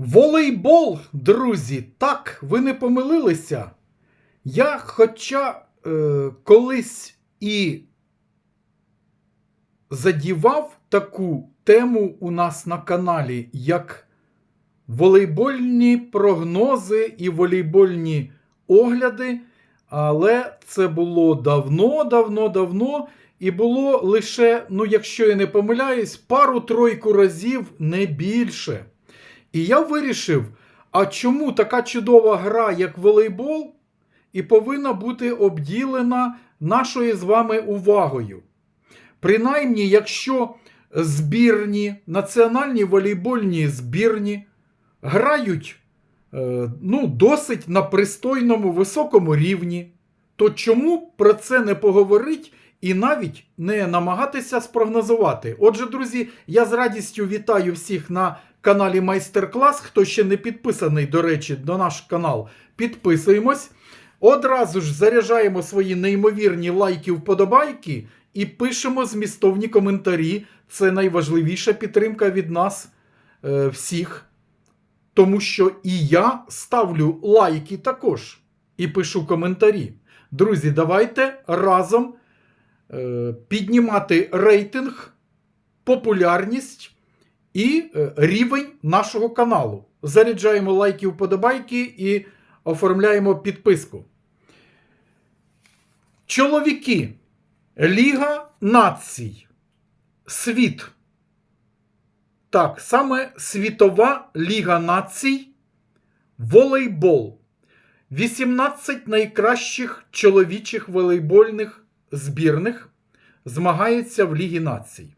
Волейбол, друзі, так, ви не помилилися. Я, хоча е, колись і задівав таку тему у нас на каналі, як волейбольні прогнози і волейбольні огляди, але це було давно, давно, давно. І було лише, ну, якщо я не помиляюсь, пару-тройку разів не більше. І я вирішив, а чому така чудова гра, як волейбол, і повинна бути обділена нашою з вами увагою. Принаймні, якщо збірні, національні волейбольні збірні грають е, ну, досить на пристойному високому рівні, то чому про це не поговорить і навіть не намагатися спрогнозувати? Отже, друзі, я з радістю вітаю всіх на каналі Майстер-клас. Хто ще не підписаний, до речі, до наш канал, підписуємось. Одразу ж заряджаємо свої неймовірні лайки, вподобайки і пишемо змістовні коментарі. Це найважливіша підтримка від нас е, всіх. Тому що і я ставлю лайки також і пишу коментарі. Друзі, давайте разом е, піднімати рейтинг, популярність і е, рівень нашого каналу. Заряджаємо лайки, вподобайки і оформляємо підписку. Чоловіки. Ліга націй. Світ. Так, саме Світова Ліга націй. Волейбол. 18 найкращих чоловічих волейбольних збірних змагаються в Лігі націй.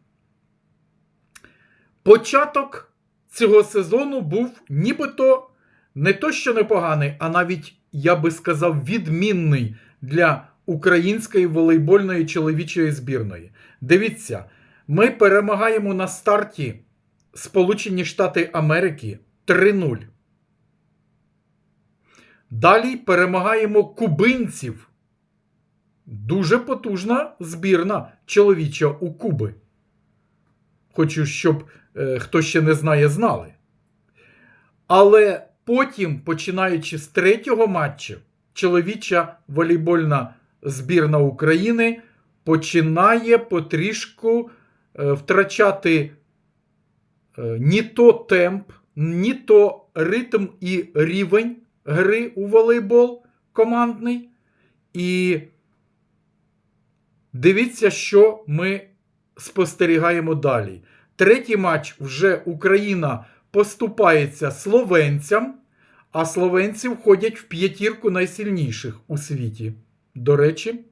Початок цього сезону був нібито не то, що непоганий, а навіть, я би сказав, відмінний для української волейбольної чоловічої збірної. Дивіться, ми перемагаємо на старті Сполучені Штати Америки 3-0. Далі перемагаємо кубинців. Дуже потужна збірна чоловіча у Куби. Хочу, щоб е, хто ще не знає, знали. Але потім, починаючи з третього матчу, чоловіча волейбольна збірна України починає потрішку е, втрачати е, ні то темп, ні то ритм і рівень гри у волейбол командний. І дивіться, що ми спостерігаємо далі. Третій матч вже Україна поступається словенцям, а словенці входять в п'ятірку найсильніших у світі. До речі,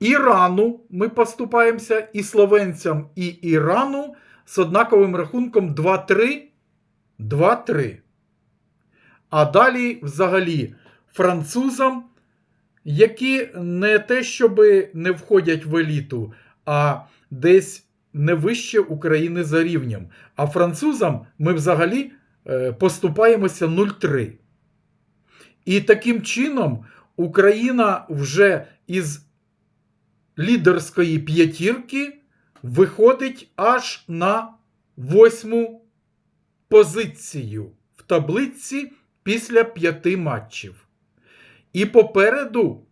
Ірану ми поступаємося і словенцям, і Ірану з однаковим рахунком 2-3. 2-3. А далі, взагалі, французам, які не те, щоби не входять в еліту, а десь не вище України за рівнем. А французам ми взагалі е, поступаємося 0-3. І таким чином Україна вже із лідерської п'ятірки виходить аж на восьму позицію в таблиці після п'яти матчів. І попереду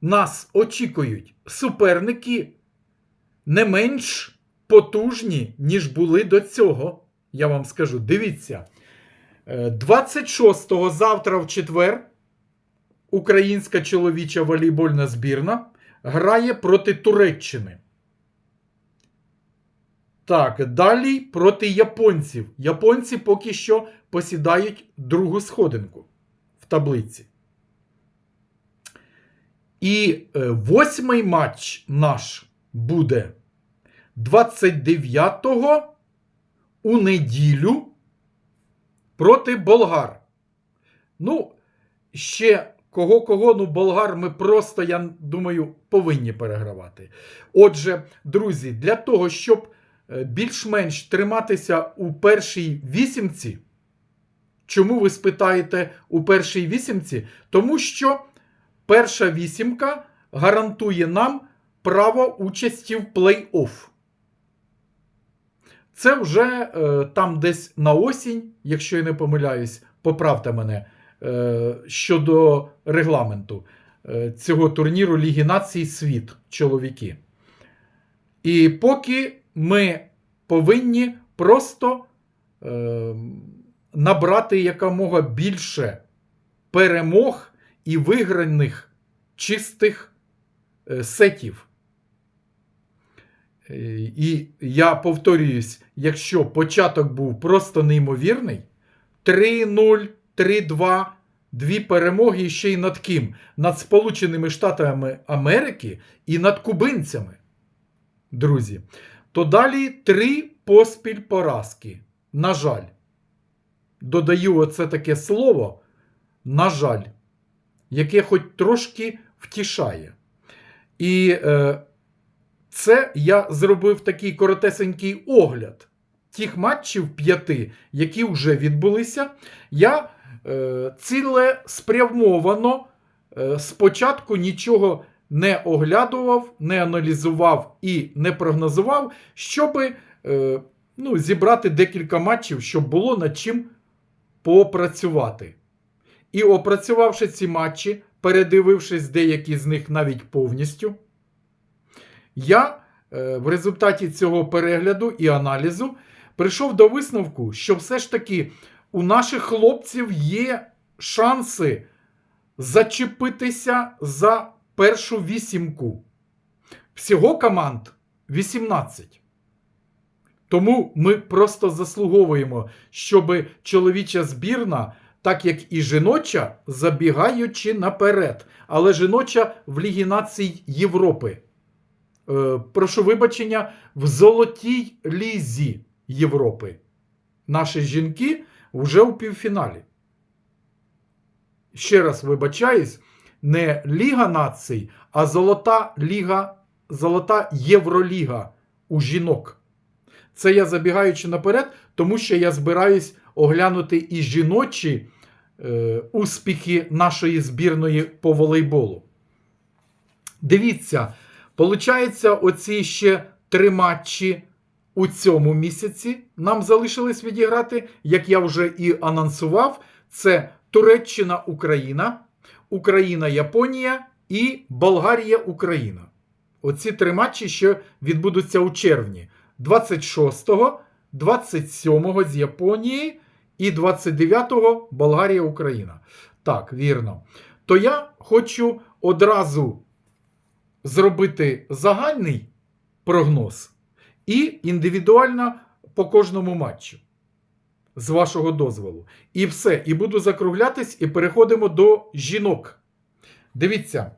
нас очікують суперники не менш потужні, ніж були до цього. Я вам скажу, дивіться. 26-го завтра в четвер українська чоловіча волейбольна збірна грає проти Туреччини. Так, далі проти японців. Японці поки що посідають другу сходинку в таблиці. І е, восьмий матч наш буде 29-го у неділю проти болгар. Ну, ще кого-кого, ну, болгар ми просто, я думаю, повинні перегравати. Отже, друзі, для того, щоб е, більш-менш триматися у першій вісімці, чому ви спитаєте у першій вісімці? Тому що перша вісімка гарантує нам право участі в плей-офф. Це вже е, там десь на осінь, якщо я не помиляюсь, поправте мене е, щодо регламенту е, цього турніру Ліги Націй Світ чоловіки. І поки ми повинні просто е, набрати якомога більше перемог і виграних чистих е, сетів. І я повторююсь, якщо початок був просто неймовірний, 3-0, 3-2, дві перемоги ще й над ким? Над Сполученими Штатами Америки і над кубинцями, друзі, то далі три поспіль поразки. На жаль. Додаю оце таке слово, на жаль, яке хоч трошки втішає. І е, це я зробив такий коротесенький огляд тих матчів п'яти, які вже відбулися. Я е, ціле е, спочатку нічого не оглядував, не аналізував і не прогнозував, щоб е, ну, зібрати декілька матчів, щоб було над чим попрацювати. І опрацювавши ці матчі, передивившись деякі з них навіть повністю, я е, в результаті цього перегляду і аналізу прийшов до висновку, що все ж таки у наших хлопців є шанси зачепитися за першу вісімку. Всього команд 18. Тому ми просто заслуговуємо, щоб чоловіча збірна, так як і жіноча, забігаючи наперед. Але жіноча в Лігі націй Європи. Е, прошу вибачення, в золотій лізі Європи. Наші жінки вже у півфіналі. Ще раз вибачаюсь, не Ліга націй, а Золота Ліга, Золота Євроліга у жінок. Це я забігаючи наперед, тому що я збираюсь оглянути і жіночі е, успіхи нашої збірної по волейболу. Дивіться, получається, оці ще три матчі у цьому місяці нам залишилось відіграти, як я вже і анонсував, це Туреччина, Україна, Україна, Японія і Болгарія, Україна. Оці три матчі ще відбудуться у червні. 26-го, 27-го з Японії і 29-го Болгарія, Україна. Так, вірно. То я хочу одразу зробити загальний прогноз і індивідуально по кожному матчу. З вашого дозволу. І все. І буду закруглятись, і переходимо до жінок. Дивіться,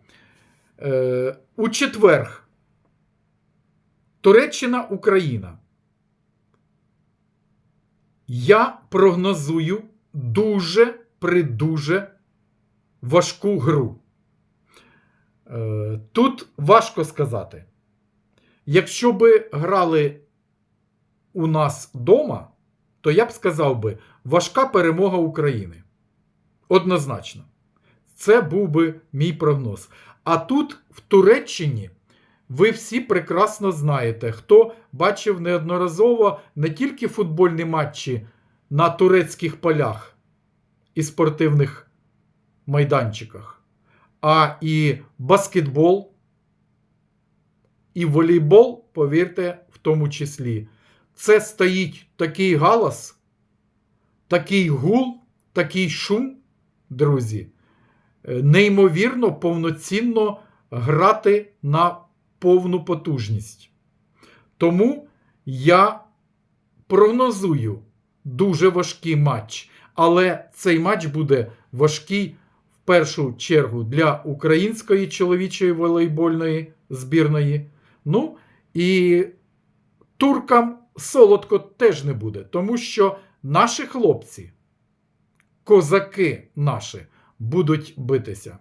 е, у четверг Туреччина, Україна. Я прогнозую дуже придуже важку гру. Е, Тут важко сказати. Якщо би грали у нас вдома, то я б сказав би важка перемога України. Однозначно. Це був би мій прогноз. А тут, в Туреччині, ви всі прекрасно знаєте, хто бачив неодноразово не тільки футбольні матчі на турецьких полях і спортивних майданчиках, а і баскетбол, і волейбол, повірте, в тому числі. Це стоїть такий галас, такий гул, такий шум, друзі, е, неймовірно повноцінно грати на повну потужність. Тому я прогнозую дуже важкий матч. Але цей матч буде важкий першу чергу для української чоловічої волейбольної збірної. Ну і туркам солодко теж не буде, тому що наші хлопці, козаки наші, будуть битися.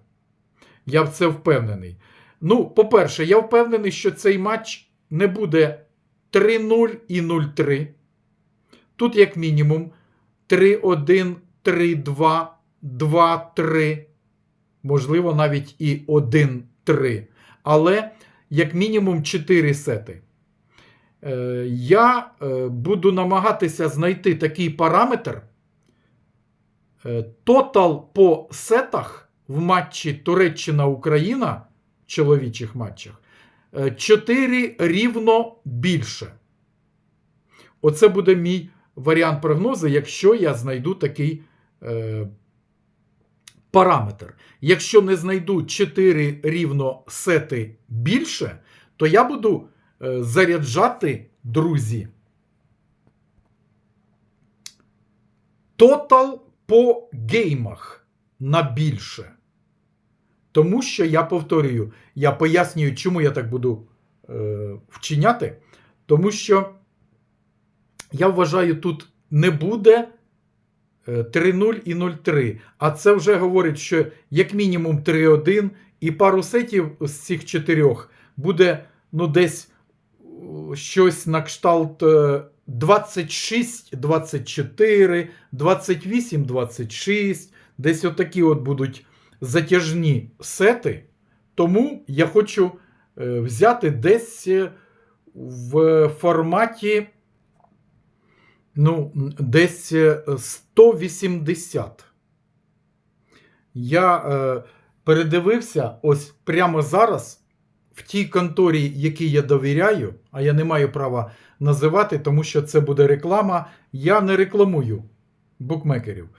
Я в це впевнений. Ну, по-перше, я впевнений, що цей матч не буде 3-0 і 0-3. Тут, як мінімум, 3-1, 3-2, 2-3, можливо, навіть і 1-3. Але, як мінімум, 4 сети. е, я е, буду намагатися знайти такий параметр. Е, Тотал по сетах в матчі Туреччина-Україна, чоловічих матчах, 4 рівно більше. Оце буде мій варіант прогнозу, якщо я знайду такий е, параметр. Якщо не знайду 4 рівно сети більше, то я буду е, заряджати, друзі. Тотал по геймах на більше. Тому що я повторюю, я пояснюю, чому я так буду е, вчиняти. Тому що я вважаю, тут не буде 3-0 і 0-3. А це вже говорить, що як мінімум 3-1 і пару сетів з цих чотирьох буде ну, десь е, щось на кшталт е, 26-24, 28-26. Десь отакі от будуть затяжні сети. Тому я хочу е, взяти десь е, в форматі ну, десь е, 180. Я е, передивився ось прямо зараз в тій конторі, якій я довіряю, а я не маю права називати, тому що це буде реклама. Я не рекламую букмекерів.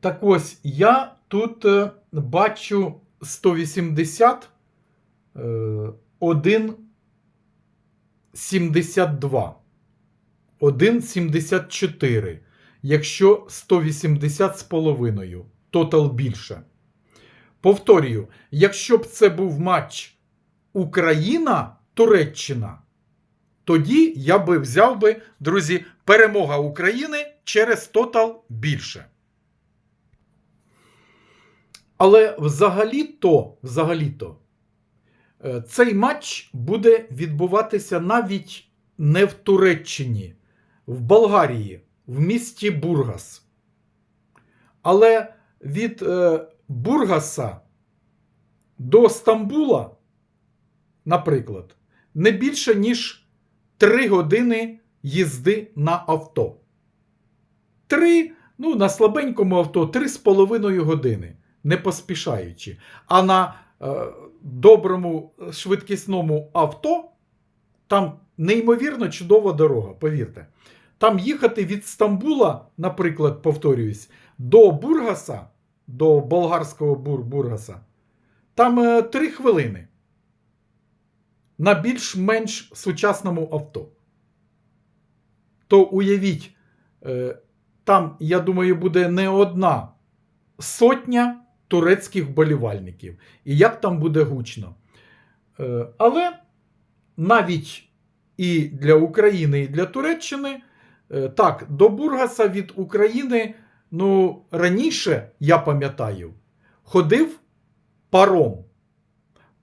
Так ось, я тут е, бачу 180, е, 1,72. 1,74. Якщо 180 з половиною. Тотал більше. Повторюю, якщо б це був матч Україна-Туреччина, тоді я би взяв би, друзі, перемога України через тотал більше. Але взагалі-то, взагалі-то, е, цей матч буде відбуватися навіть не в Туреччині, в Болгарії, в місті Бургас. Але від е, Бургаса до Стамбула, наприклад, не більше, ніж 3 години їзди на авто. Три, ну, на слабенькому авто 3,5 години, не поспішаючи. А на е, доброму швидкісному авто там неймовірно чудова дорога, повірте. Там їхати від Стамбула, наприклад, повторююсь, до Бургаса, до болгарського Бур Бургаса, там е, 3 хвилини. На більш-менш сучасному авто. То уявіть, е, там, я думаю, буде не одна сотня турецьких болівальників. І як там буде гучно. Е, але навіть і для України, і для Туреччини. Е, Так, до Бургаса від України, ну, раніше, я пам'ятаю, ходив паром.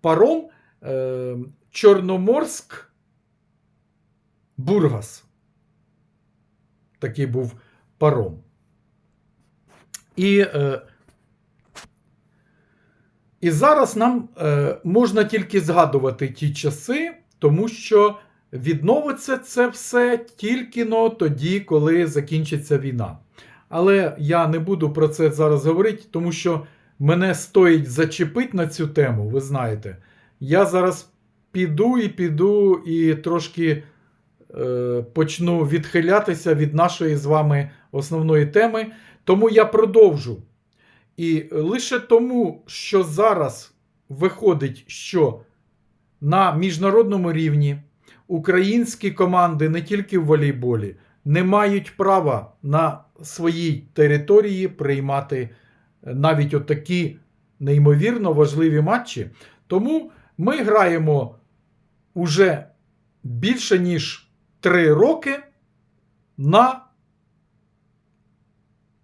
Паром е, Чорноморськ Бургас. Такий був паром. І, е, і зараз нам е, можна тільки згадувати ті часи, тому що відновиться це все тільки но тоді, коли закінчиться війна. Але я не буду про це зараз говорити, тому що мене стоїть зачепити на цю тему, ви знаєте. Я зараз піду і піду і трошки е, почну відхилятися від нашої з вами основної теми. Тому я продовжу. І лише тому, що зараз виходить, що на міжнародному рівні українські команди не тільки в волейболі не мають права на своїй території приймати навіть отакі неймовірно важливі матчі. Тому ми граємо уже більше ніж 3 роки на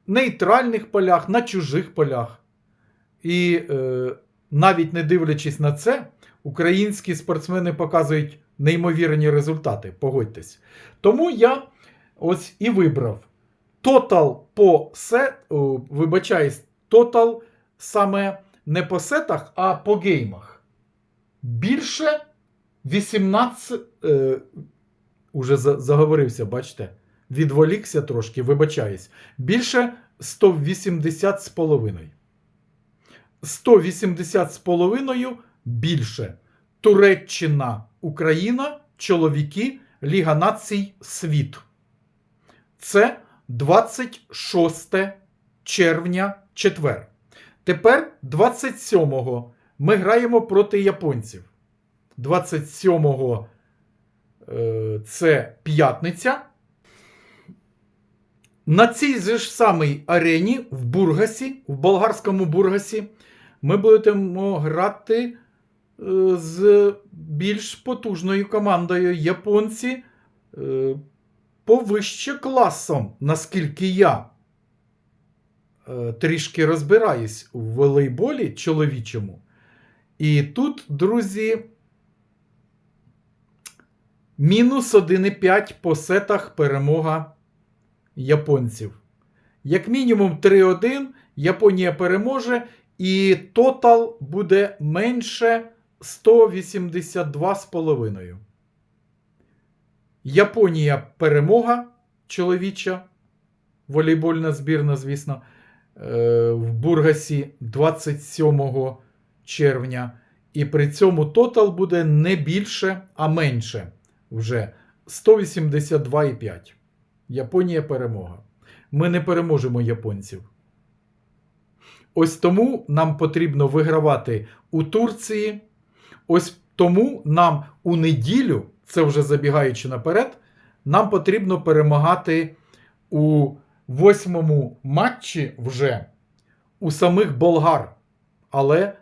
нейтральних полях, на чужих полях. І е, навіть не дивлячись на це, українські спортсмени показують неймовірні результати, погодьтесь. Тому я ось і вибрав тотал по сет, вибачаюсь, тотал саме не по сетах, а по геймах. Більше 18, е, Уже заговорився, бачите? Відволікся трошки, вибачаюсь. Більше 180 з половиною. 180 з половиною більше. Туреччина, Україна, чоловіки, Ліга націй, світ. Це 26 червня, четвер. Тепер 27-го ми граємо проти японців. 27-го е, це п'ятниця. На цій же ж самій арені в Бургасі, в болгарському Бургасі, ми будемо грати з більш потужною командою. Японці е, повище класом, наскільки я е, трішки розбираюсь у волейболі чоловічому. І тут, друзі, мінус 1,5 по сетах перемога японців. Як мінімум 3-1 Японія переможе, і тотал буде менше 182,5. Японія перемога чоловіча, волейбольна збірна, звісно, е, в Бургасі 27 червня. І при цьому тотал буде не більше, а менше вже 182,5. Японія перемога. Ми не переможемо японців. Ось тому нам потрібно вигравати у Турції. Ось тому нам у неділю, це вже забігаючи наперед, нам потрібно перемагати у восьмому матчі вже у самих болгар. Але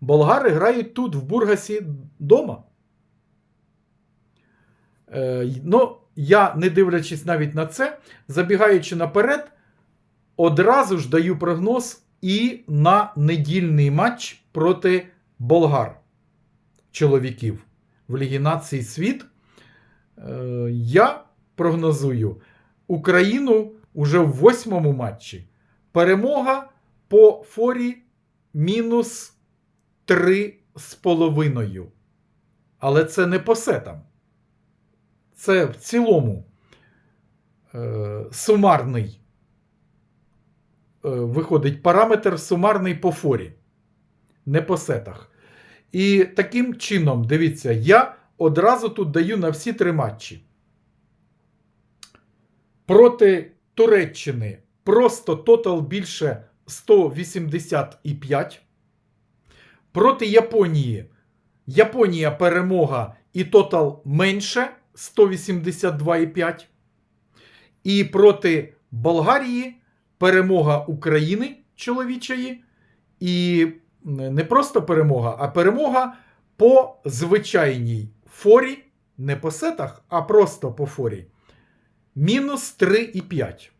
болгари грають тут, в Бургасі, вдома. Е, ну, я, не дивлячись навіть на це, забігаючи наперед, одразу ж даю прогноз і на недільний матч проти болгар чоловіків в Лігі націй світ. Е, я прогнозую Україну уже в восьмому матчі. Перемога по форі мінус 3 з половиною. Але це не по сетам. Це в цілому е, сумарний е, виходить параметр сумарний по форі, не по сетах. І таким чином, дивіться, я одразу тут даю на всі три матчі. Проти Туреччини просто тотал більше 185. Проти Японії. Японія перемога і тотал менше 182,5. І проти Болгарії перемога України чоловічої. І не просто перемога, а перемога по звичайній форі, не по сетах, а просто по форі. Мінус 3,5.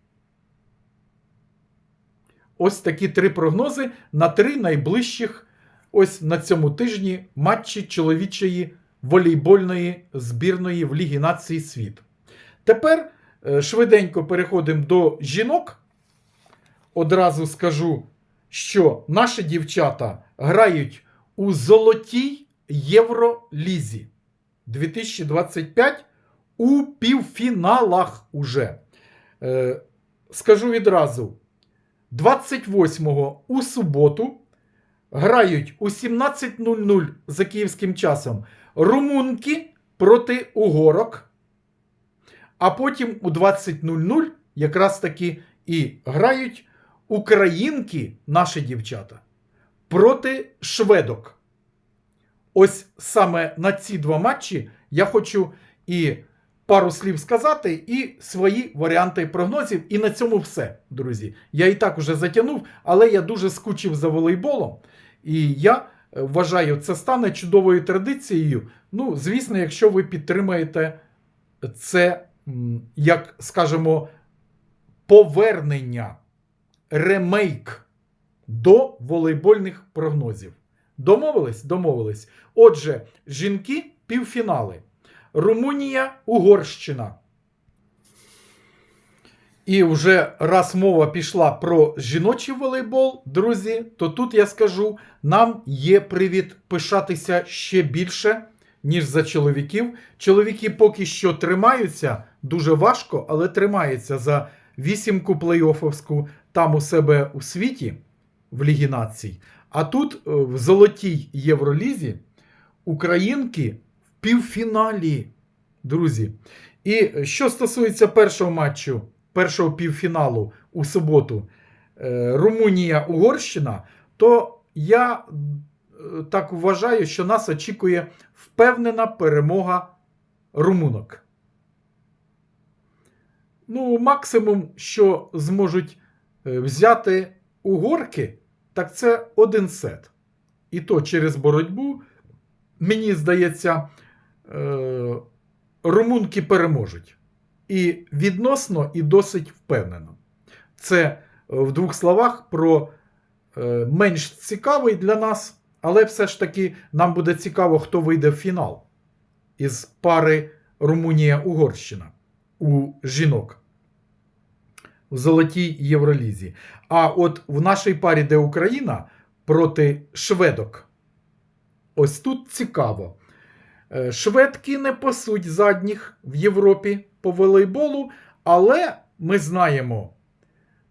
Ось такі три прогнози на три найближчих ось на цьому тижні матчі чоловічої волейбольної збірної в Лігі націй світ. Тепер е, швиденько переходимо до жінок. Одразу скажу, що наші дівчата грають у золотій Євролізі 2025 у півфіналах уже. Е, скажу відразу: 28-го у суботу грають у 17.00 за київським часом румунки проти угорок. А потім у 20.00 якраз таки і грають українки, наші дівчата, проти шведок. Ось саме на ці два матчі я хочу і пару слів сказати, і свої варіанти прогнозів. І на цьому все, друзі. Я і так уже затягнув, але я дуже скучив за волейболом. І я е, вважаю, це стане чудовою традицією. Ну, звісно, якщо ви підтримаєте це, як скажемо, повернення, ремейк до волейбольних прогнозів. Домовились? Домовились. Отже, жінки півфінали. Румунія, Угорщина. І вже раз мова пішла про жіночий волейбол, друзі, то тут я скажу, нам є привід пишатися ще більше, ніж за чоловіків. Чоловіки поки що тримаються дуже важко, але тримаються за вісімку плей-оффовську там у себе у світі в Лігі націй. А тут е, в золотій Євролізі українки в півфіналі, друзі. І що стосується першого матчу, першого півфіналу у суботу е, Румунія-Угорщина, то я е, так вважаю, що нас очікує впевнена перемога румунок. Ну, максимум, що зможуть взяти угорки, так це один сет. І то через боротьбу, мені здається, е, румунки переможуть. І відносно, і досить впевнено. Це е, в двох словах про е, менш цікавий для нас, але все ж таки нам буде цікаво, хто вийде в фінал із пари Румунія-Угорщина у жінок в золотій Євролізі. А от в нашій парі, де Україна проти шведок, ось тут цікаво. Е, Шведки не пасуть задніх в Європі по волейболу, але ми знаємо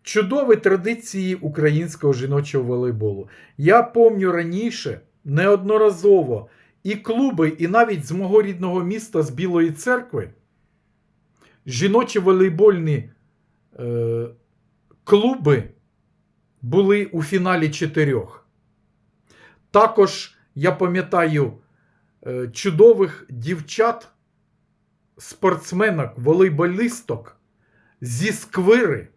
чудові традиції українського жіночого волейболу. Я пам'ятаю раніше неодноразово і клуби, і навіть з мого рідного міста з Білої церкви жіночі волейбольні клуби були у фіналі чотирьох. Також я пам'ятаю е, чудових дівчат, спортсменок, волейболісток зі сквири.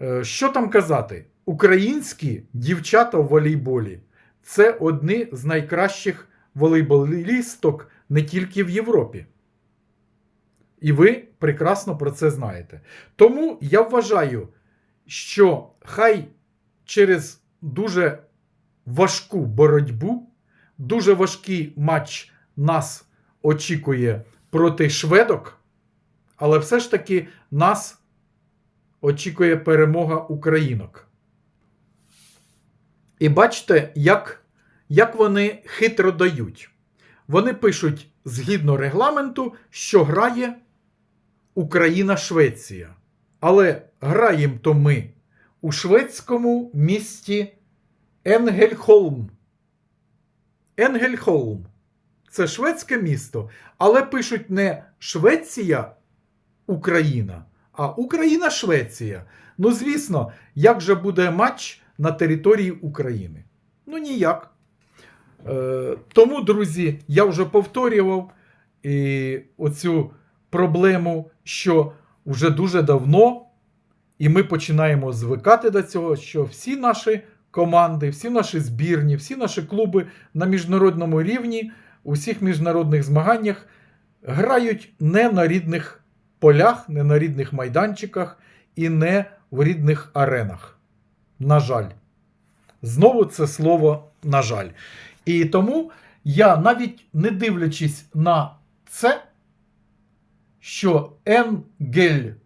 Е, Що там казати? Українські дівчата в волейболі це одні з найкращих волейболісток не тільки в Європі. І ви прекрасно про це знаєте. Тому я вважаю, що хай через дуже важку боротьбу, дуже важкий матч нас очікує проти шведок, але все ж таки нас очікує перемога українок. І бачите, як, як вони хитро дають. Вони пишуть згідно регламенту, що грає Україна-Швеція. Але граємо то ми у шведському місті Енгельхолм. Енгельхолм. Це шведське місто, але пишуть не Швеція, Україна, а Україна-Швеція. Ну, звісно, як же буде матч на території України? Ну, ніяк. Е, тому, друзі, я вже повторював і оцю проблему, що вже дуже давно, і ми починаємо звикати до цього, що всі наші команди, всі наші збірні, всі наші клуби на міжнародному рівні, у всіх міжнародних змаганнях грають не на рідних полях, не на рідних майданчиках і не в рідних аренах. На жаль. Знову це слово на жаль. І тому я навіть не дивлячись на це, що Енгельхольм,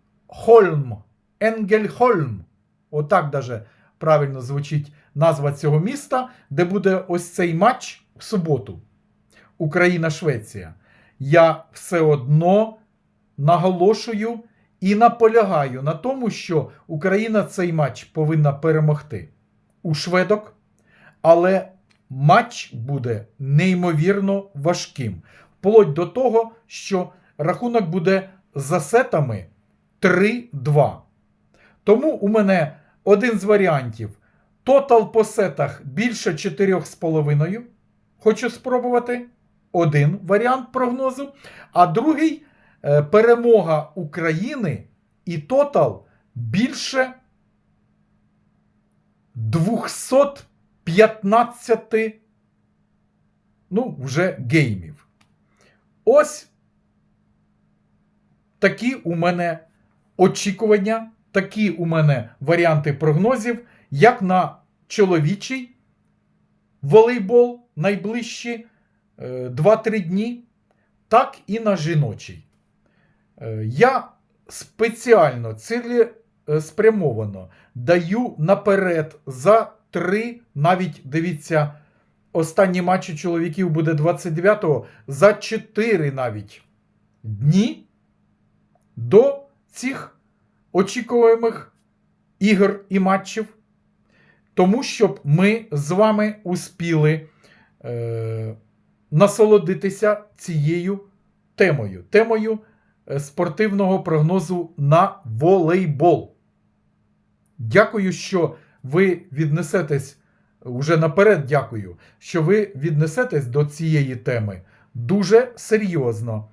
Енгельхольм, отак даже правильно звучить назва цього міста, де буде ось цей матч в суботу. Україна-Швеція. Я все одно наголошую і наполягаю на тому, що Україна цей матч повинна перемогти у шведок, але матч буде неймовірно важким. Вплоть до того, що рахунок буде за сетами 3-2. Тому у мене один з варіантів. Тотал по сетах більше 4,5. Хочу спробувати. Один варіант прогнозу. А другий е, перемога України і тотал більше 215 ну, вже геймів. Ось такі у мене очікування, такі у мене варіанти прогнозів, як на чоловічий волейбол найближчі е, 2-3 дні, так і на жіночий. Е, Я спеціально цілеспрямовано даю наперед за три, навіть дивіться, останній матч у чоловіків буде 29-го за 4 навіть дні до цих очікуваних ігор і матчів. Тому щоб ми з вами успіли е, насолодитися цією темою. Темою е, спортивного прогнозу на волейбол. Дякую, що ви віднесетесь уже наперед. Дякую, що ви віднесетесь до цієї теми дуже серйозно,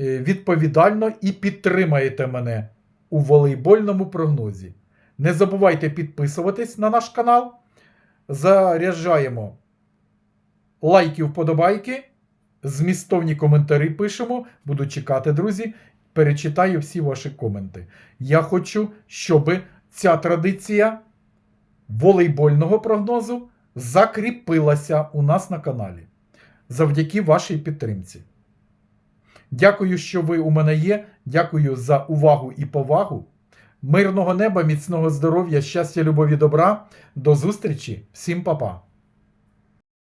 відповідально і підтримаєте мене у волейбольному прогнозі. Не забувайте підписуватись на наш канал. Заряджаємо лайки, вподобайки, змістовні коментарі пишемо. Буду чекати, друзі. Перечитаю всі ваші коменти. Я хочу, щоб ця традиція волейбольного прогнозу закріпилася у нас на каналі завдяки вашій підтримці. Дякую, що ви у мене є. Дякую за увагу і повагу. Мирного неба, міцного здоров'я, щастя, любові, добра. До зустрічі. Всім па-па.